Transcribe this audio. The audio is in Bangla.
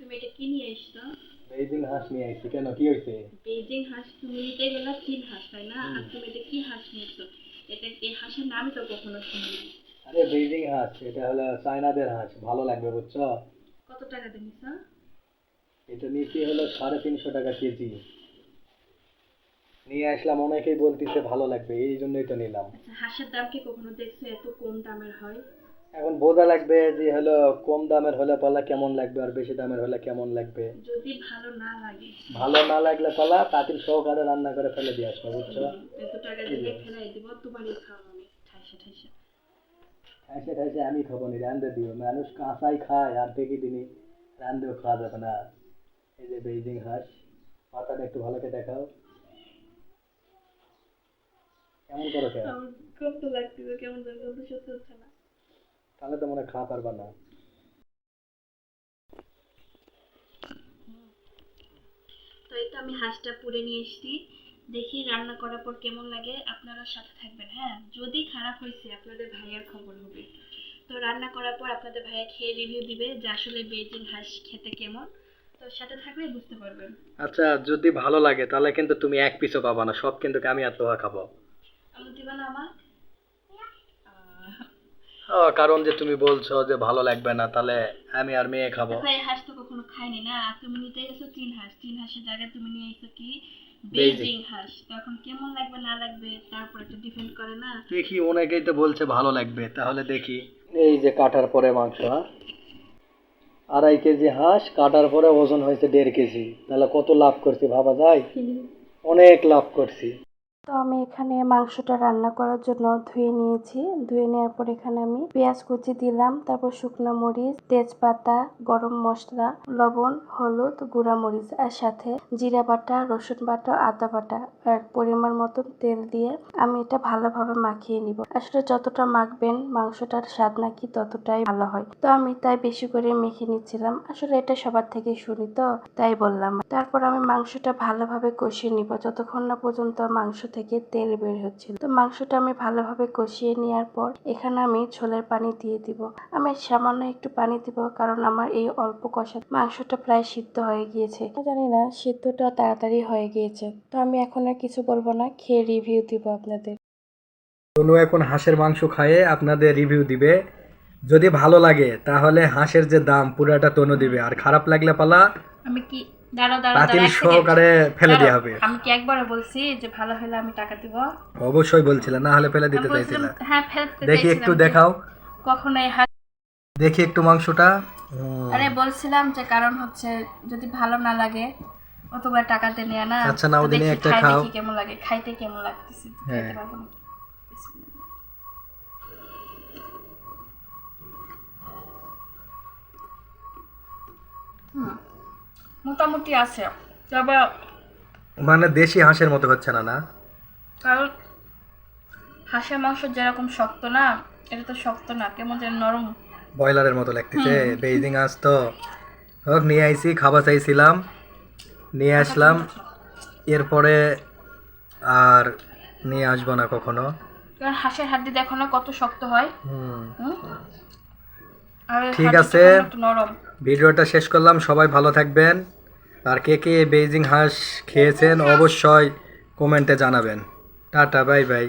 তুমি এটা কি নিয়ে এসছো বেজিং হাঁস নিয়ে আসছি। কেন? কি হয়েছে বেজিং হাঁস তুমি নিতে গেলে চীন হাঁস তাই না? আর তুমি এটা কি হাঁস নিয়েছো এটা এই হাঁসের নামই তো কখনো শুনিনি আরে বেজিং হাঁস এটা হলো চায়নাদের হাঁস। ভালো লাগবে বুঝছ? কত টাকা দিয়ে নিছো এটা নিচে হলো সাড়ে তিনশো টাকা কেজি। নিয়ে আসলাম অনেকেই বলতেছে ভালো লাগবে এই জন্যই তো নিলাম। আচ্ছা হাঁসের দাম কি কখনো দেখছ? এত কম দামের হয়? এখন বোঝা লাগবে যে হলো কম দামের হলে পালা কেমন লাগবে আর বেশি দামের হলে কেমন লাগবে। যদি ভালো না লাগে। ভালো না লাগলে পালা পাতিল সহকারে রান্না করে ফেলে দিয়ে আসব বুঝছ? এত টাকা দিয়ে ফেলাই দিব তোমারই খাও আমি ঠাইসা ঠাইসা ঠাইসে ঠাইসে আমি খাব নি রান্ধে দিও। মানুষ কাঁচাই খায় আর দেখি দিনই রান্ধেও খাওয়া যাবে না। এই যে বেইজিং হাঁস পাতাটা একটু ভালো করে দেখাও। কেমন করো আমার কত লাগতেছে কেমন যেন বলতে সত্যি হচ্ছে না। তাহলে তো মনে হয় খাওয়া পারবা না। তো এই তো আমি হাঁসটা পুড়ে নিয়ে এসেছি। দেখি রান্না করার পর কেমন লাগে আপনারা সাথে থাকবেন হ্যাঁ? যদি খারাপ হয়েছে আপনাদের ভাইয়ার খবর হবে। তো রান্না করার পর আপনাদের ভাইয়া খেয়ে রিভিউ দিবে যে আসলে বেজিং হাঁস খেতে কেমন। তো সাথে থাকলে বুঝতে পারবেন। আচ্ছা যদি ভালো লাগে তাহলে কিন্তু তুমি এক পিসও পাবা না সব কিন্তু আমি আর তোয়া খাব। আমি দিবা না আমার? কারণ যে তুমি বলছো যে ভালো লাগবে না তাহলে আমি আর মেয়ে খাব। দেখো এই হাঁস তো কখনো খাইনি না? তুমি নিতে গেছো চীন হাঁস। চীন হাঁসের জায়গায় তুমি নিয়ে এসো কি? বেজিং। হাঁস। তখন কেমন লাগবে না লাগবে? তারপর একটু ডিপেন্ড করে না? দেখি অনেকেই তো বলছে ভালো লাগবে তাহলে দেখি। এই যে কাটার পরে মাংস হ্যাঁ? আড়াই কেজি হাঁস কাটার পরে ওজন হয়েছে দেড় কেজি। তাহলে কত লাভ করছি ভাবা যায়? অনেক লাভ করছি। তো আমি এখানে মাংসটা রান্না করার জন্য ধুয়ে নিয়েছি। ধুয়ে নেওয়ার পর এখানে আমি পেঁয়াজ কুচি দিলাম, তারপর শুকনো মরিচ, তেজপাতা, গরম মশলা, লবণ, হলুদ, গুঁড়া মরিচ আর সাথে জিরা বাটা, রসুন বাটা, আদা বাটা আর পরিমাণ মতন তেল দিয়ে আমি এটা ভালোভাবে মাখিয়ে নিব। আসলে যতটা মাখবেন মাংসটার স্বাদ নাকি ততটাই ভালো হয়। তো আমি তাই বেশি করে মেখে নিচ্ছিলাম। আসলে এটা সবার থেকে শুনি তো, তাই বললাম। তারপর আমি মাংসটা ভালোভাবে কষিয়ে নিব। যতক্ষণ না পর্যন্ত মাংস থেকে তেল বের হচ্ছিল। তো মাংসটা আমি ভালোভাবে কষিয়ে নেওয়ার পর এখানে আমি ছোলের পানি দিয়ে দিব। আমি সামান্য একটু পানি দিব কারণ আমার এই অল্প কষা মাংসটা প্রায় সিদ্ধ হয়ে গিয়েছে। জানি না সিদ্ধটা তাড়াতাড়ি হয়ে গিয়েছে। তো আমি এখন আর কিছু বলব না খেয়ে রিভিউ দিব আপনাদের। তনু এখন হাঁসের মাংস খায়ে আপনাদের রিভিউ দিবে। যদি ভালো লাগে তাহলে হাঁসের যে দাম পুরাটা তনু দিবে। আর খারাপ লাগলে পালা আমি কি দাঁড়াও দাঁড়াও পাতিল দাঁড়াও, এক second। সহকারে ফেলে দেওয়া হবে আমি কি একবার বলছি যে ভালো হলে আমি টাকা দিব অবশ্যই বলছিলে না হলে ফেলে দিতে আমি বলছিলাম, চাইছিলে হ্যাঁ দেখি একটু দেখাও কখনো এই হাত দেখি একটু মাংসটা আরে বলছিলাম যে কারণ হচ্ছে যদি ভালো না লাগে অতবার টাকাতে নেয়া না আচ্ছা, নাও দিনে একটা খাও। কেমন লাগে খাইতে কেমন লাগতেছে হ্যাঁ। পারব? মোটামুটি আছে। তবে মানে দেশি হাঁসের মতো হচ্ছে না না? কারণ হাঁসের মাংস যেরকম শক্ত না এটা তো শক্ত না কেমন যেন নরম। ব্রয়লারের মতো লাগতেছে। বেইজিং হাঁস তো। হোক নিয়ে আইছি খাবার চাইছিলাম নিয়ে আসলাম। এরপরে আর নিয়ে আসব না কখনো। কারণ হাঁসের হাড্ডি দেখো না কত শক্ত হয়? ঠিক আছে। নরম। ভিডিওটা শেষ করলাম। সবাই ভালো থাকবেন। আর কে কে বেজিং হাঁস খেয়েছেন অবশ্যই কমেন্টে জানাবেন। Tata bye bye.